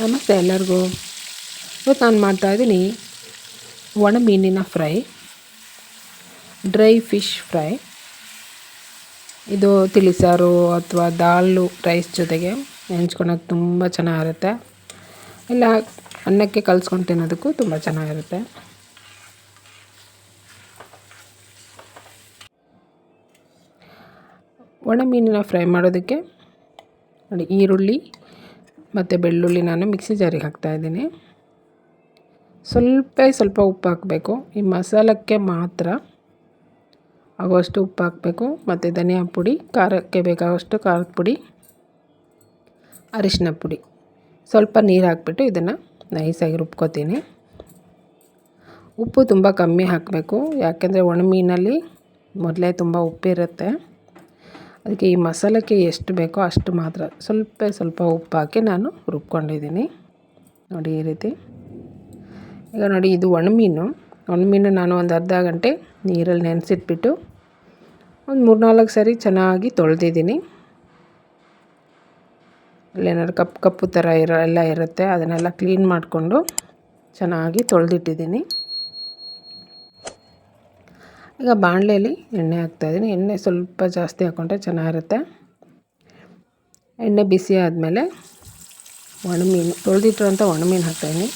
ನಮಸ್ತೆ ಎಲ್ಲರಿಗೂ. ಇವತ್ತು ನಾನು ಮಾಡ್ತಾಯಿದ್ದೀನಿ ಒಣ ಮೀನಿನ ಫ್ರೈ, ಡ್ರೈ ಫಿಶ್ ಫ್ರೈ. ಇದು ತಿಳಿಸಾರು ಅಥವಾ ದಾಲು ರೈಸ್ ಜೊತೆಗೆ ನೆಂಚ್ಕೊಳಕ್ಕೆ ತುಂಬ ಚೆನ್ನಾಗಿರುತ್ತೆ. ಇಲ್ಲ, ಅನ್ನಕ್ಕೆ ಕಲ್ಸ್ಕೊಂಡು ತಿನ್ನೋದಕ್ಕೂ ತುಂಬ ಚೆನ್ನಾಗಿರುತ್ತೆ. ಒಣ ಮೀನಿನ ಫ್ರೈ ಮಾಡೋದಕ್ಕೆ ನೋಡಿ ಈರುಳ್ಳಿ ಮತ್ತು ಬೆಳ್ಳುಳ್ಳಿ ನಾನು ಮಿಕ್ಸಿ ಜಾರಿಗೆ ಹಾಕ್ತಾಯಿದ್ದೀನಿ ಸ್ವಲ್ಪ ಸ್ವಲ್ಪ ಉಪ್ಪು ಹಾಕಬೇಕು. ಈ ಮಸಾಲಕ್ಕೆ ಮಾತ್ರ ಆಗುವಷ್ಟು ಉಪ್ಪು ಹಾಕಬೇಕು. ಮತ್ತು ಧನಿಯಾ ಪುಡಿ, ಖಾರಕ್ಕೆ ಬೇಕಾಗುವಷ್ಟು ಖಾರದ ಪುಡಿ, ಅರಿಶಿನ ಪುಡಿ. ಸ್ವಲ್ಪ ನೀರು ಹಾಕ್ಬಿಟ್ಟು ಇದನ್ನು ನೈಸಾಗಿ ರುಬ್ಕೋತೀನಿ. ಉಪ್ಪು ತುಂಬ ಕಮ್ಮಿ ಹಾಕಬೇಕು. ಯಾಕೆಂದರೆ ಒಣ ಮೀನಲ್ಲಿ ಮೊದಲೇ ತುಂಬ ಉಪ್ಪಿರುತ್ತೆ. ಅದಕ್ಕೆ ಈ ಮಸಾಲಕ್ಕೆ ಎಷ್ಟು ಬೇಕೋ ಅಷ್ಟು ಮಾತ್ರ ಸ್ವಲ್ಪ ಸ್ವಲ್ಪ ಉಪ್ಪು ಹಾಕಿ ನಾನು ರುಬ್ಕೊಂಡಿದ್ದೀನಿ. ನೋಡಿ ಈ ರೀತಿ. ಈಗ ನೋಡಿ ಇದು ಒಣಮೀನು. ಒಣಮೀನು ನಾನು ಒಂದು ಅರ್ಧ ಗಂಟೆ ನೀರಲ್ಲಿ ನೆನೆಸಿಟ್ಬಿಟ್ಟು ಒಂದು ಮೂರ್ನಾಲ್ಕು ಸರಿ ಚೆನ್ನಾಗಿ ತೊಳೆದಿದ್ದೀನಿ. ಅಲ್ಲೇನಾದ್ರು ಕಪ್ಪು ಕಪ್ಪು ಥರ ಇರೋ ಎಲ್ಲ ಇರುತ್ತೆ. ಅದನ್ನೆಲ್ಲ ಕ್ಲೀನ್ ಮಾಡಿಕೊಂಡು ಚೆನ್ನಾಗಿ ತೊಳೆದಿಟ್ಟಿದ್ದೀನಿ. ಈಗ ಬಾಣಲೆಯಲ್ಲಿ ಎಣ್ಣೆ ಹಾಕ್ತಾಯಿದ್ದೀನಿ ಎಣ್ಣೆ ಸ್ವಲ್ಪ ಜಾಸ್ತಿ ಹಾಕ್ಕೊಂಡ್ರೆ ಚೆನ್ನಾಗಿರುತ್ತೆ. ಎಣ್ಣೆ ಬಿಸಿ ಆದಮೇಲೆ ಒಣಮೀನು ತೊಳೆದಿಟ್ಟಿರೋಂಥ ಒಣಮೀನು ಹಾಕ್ತಾಯಿದ್ದೀನಿ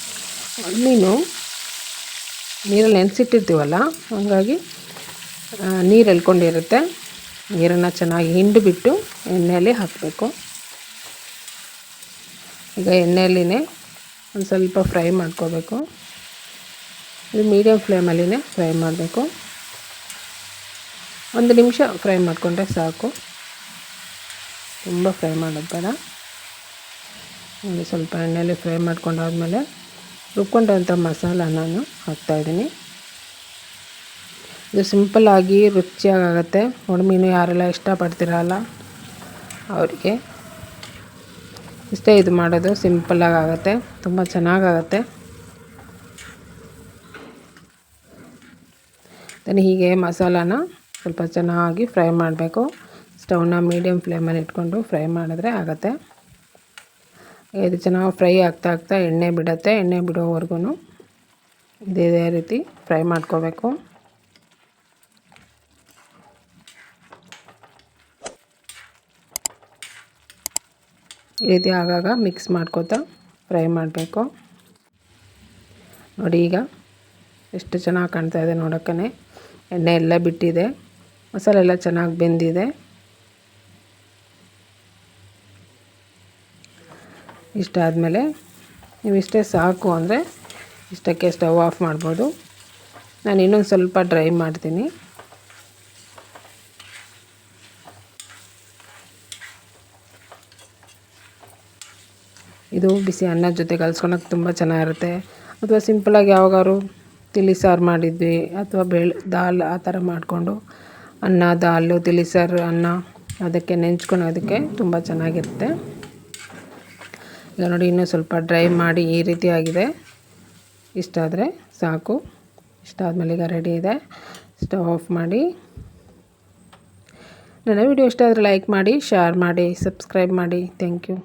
ಒಣಮೀನು ನೀರಲ್ಲಿ ನೆನೆಸಿಟ್ಟಿರ್ತೀವಲ್ಲ, ಹಾಗಾಗಿ ನೀರು ಎಳ್ಕೊಂಡಿರುತ್ತೆ. ನೀರನ್ನು ಚೆನ್ನಾಗಿ ಹಿಂಡು ಬಿಟ್ಟು ಎಣ್ಣೆಯಲ್ಲಿ ಹಾಕಬೇಕು. ಈಗ ಎಣ್ಣೆಯಲ್ಲಿನೇ ಒಂದು ಸ್ವಲ್ಪ ಫ್ರೈ ಮಾಡ್ಕೋಬೇಕು. ಇದು ಮೀಡಿಯಮ್ ಫ್ಲೇಮಲ್ಲಿನೇ ಫ್ರೈ ಮಾಡಬೇಕು. ಒಂದು ನಿಮಿಷ ಫ್ರೈ ಮಾಡಿಕೊಂಡ್ರೆ ಸಾಕು. ತುಂಬ ಫ್ರೈ ಮಾಡೋದು ಬೇಡ. ಒಂದು ಸ್ವಲ್ಪ ಎಣ್ಣೆಯಲ್ಲಿ ಫ್ರೈ ಮಾಡ್ಕೊಂಡಾದಮೇಲೆ ರುಬ್ಕೊಂಡಂಥ ಮಸಾಲ ನಾನು ಹಾಕ್ತಾಯಿದ್ದೀನಿ ಇದು ಸಿಂಪಲ್ಲಾಗಿ ರುಚಿಯಾಗುತ್ತೆ. ಒಣಮೀನು ಯಾರೆಲ್ಲ ಇಷ್ಟಪಡ್ತಿರಲ್ಲ ಅವರಿಗೆ. ಇಷ್ಟೇ ಇದು ಮಾಡೋದು ಸಿಂಪಲ್ಲಾಗಿ ಆಗುತ್ತೆ ತುಂಬ ಚೆನ್ನಾಗಾಗತ್ತೆ. ಹೀಗೆ ಮಸಾಲಾನ ಸ್ವಲ್ಪ ಚೆನ್ನಾಗಿ ಫ್ರೈ ಮಾಡಬೇಕು. ಸ್ಟವ್ನ ಮೀಡಿಯಮ್ ಫ್ಲೇಮಲ್ಲಿ ಇಟ್ಕೊಂಡು ಫ್ರೈ ಮಾಡಿದ್ರೆ ಆಗುತ್ತೆ. ಇದು ಚೆನ್ನಾಗಿ ಫ್ರೈ ಆಗ್ತಾ ಆಗ್ತಾ ಎಣ್ಣೆ ಬಿಡುತ್ತೆ. ಎಣ್ಣೆ ಬಿಡೋವರೆಗೂ ಇದೇ ರೀತಿ ಫ್ರೈ ಮಾಡ್ಕೋಬೇಕು. ಈ ರೀತಿ ಆಗಾಗ ಮಿಕ್ಸ್ ಮಾಡ್ಕೋತಾ ಫ್ರೈ ಮಾಡಬೇಕು. ನೋಡಿ ಈಗ ಎಷ್ಟು ಚೆನ್ನಾಗಿ ಕಾಣ್ತಾ ಇದೆ ನೋಡೋಕ್ಕೇ ಎಣ್ಣೆ ಎಲ್ಲ ಬಿಟ್ಟಿದೆ. ಮಸಾಲೆ ಎಲ್ಲ ಚೆನ್ನಾಗಿ ಬೆಂದಿದೆ. ಇಷ್ಟ ಆದಮೇಲೆ ನೀವು ಇಷ್ಟೇ ಸಾಕು ಅಂದರೆ ಇಷ್ಟಕ್ಕೆ ಸ್ಟವ್ ಆಫ್ ಮಾಡ್ಬೋದು. ನಾನು ಇನ್ನೊಂದು ಸ್ವಲ್ಪ ಡ್ರೈ ಮಾಡ್ತೀನಿ. ಇದು ಬಿಸಿ ಅನ್ನ ಜೊತೆ ಕಲ್ಸ್ಕೊಳಕ್ಕೆ ತುಂಬ ಚೆನ್ನಾಗಿರುತ್ತೆ. ಅಥವಾ ಸಿಂಪಲಾಗಿ ಯಾವಾಗಾದ್ರು ತಿಳಿ ಸಾರು ಮಾಡಿದ್ವಿ, ಅಥವಾ ಬೇಳೆ, ದಾಲ್ ಆ ಥರ ಮಾಡಿಕೊಂಡು ಅನ್ನ, ದಾಲು ತಿಳಿಸಾರು ಅನ್ನ, ಅದಕ್ಕೆ ನೆಂಚ್ಕೊಳೋದಕ್ಕೆ ತುಂಬ ಚೆನ್ನಾಗಿರುತ್ತೆ. ಈಗ ನೋಡಿ ಇನ್ನೂ ಸ್ವಲ್ಪ ಡ್ರೈ ಮಾಡಿ ಈ ರೀತಿ ಆಗಿದೆ. ಇಷ್ಟ ಆದರೆ ಸಾಕು. ಇಷ್ಟ ಆದಮೇಲೆ ಈಗ ರೆಡಿ ಇದೆ. ಸ್ಟವ್ ಆಫ್ ಮಾಡಿ. ನನ್ನ ವಿಡಿಯೋ ಇಷ್ಟ ಆದರೆ ಲೈಕ್ ಮಾಡಿ ಶೇರ್ ಮಾಡಿ ಸಬ್ಸ್ಕ್ರೈಬ್ ಮಾಡಿ. Thank you